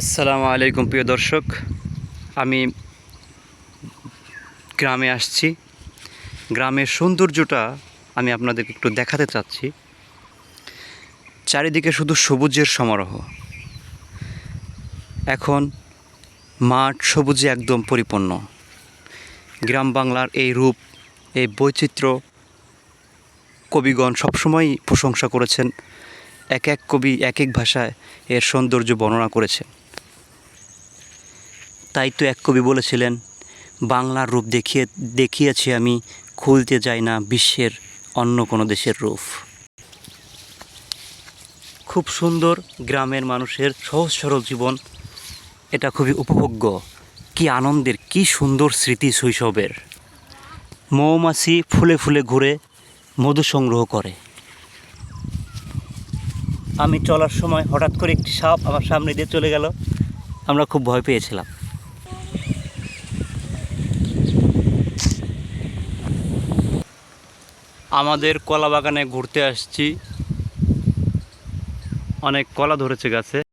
আসসালামু আলাইকুম, প্রিয় দর্শক। আমি গ্রামে আসছি। গ্রামের সৌন্দর্যটা আমি আপনাদেরকে একটু দেখাতে চাচ্ছি। চারিদিকে শুধু সবুজের সমারোহ। এখন মাঠ সবুজে একদম পরিপূর্ণ। গ্রাম বাংলার এই রূপ, এই বৈচিত্র্য কবিগণ সবসময়ই প্রশংসা করেছেন। এক এক কবি এক এক ভাষায় এর সৌন্দর্য বর্ণনা করেছেন তাই তো এক কবি বলেছিলেন, বাংলার রূপ দেখিয়ে, দেখিয়েছি আমি, খুলতে যাই না বিশ্বের অন্য কোনো দেশের রূপ। খুব সুন্দর গ্রামের মানুষের সহজ সরল জীবন, এটা খুবই উপভোগ্য। কি আনন্দের, কি সুন্দর স্মৃতি শৈশবের। মৌমাছি ফুলে ফুলে ঘুরে, মধু সংগ্রহ করে। আমি চলার সময় হঠাৎ করে একটি সাপ আমার সামনে দিয়ে চলে গেল। আমরা খুব ভয় পেয়েছিলাম। আমাদের কলা বাগানে ঘুরতে আসছি। অনেক কলা ধরেছে গাছে।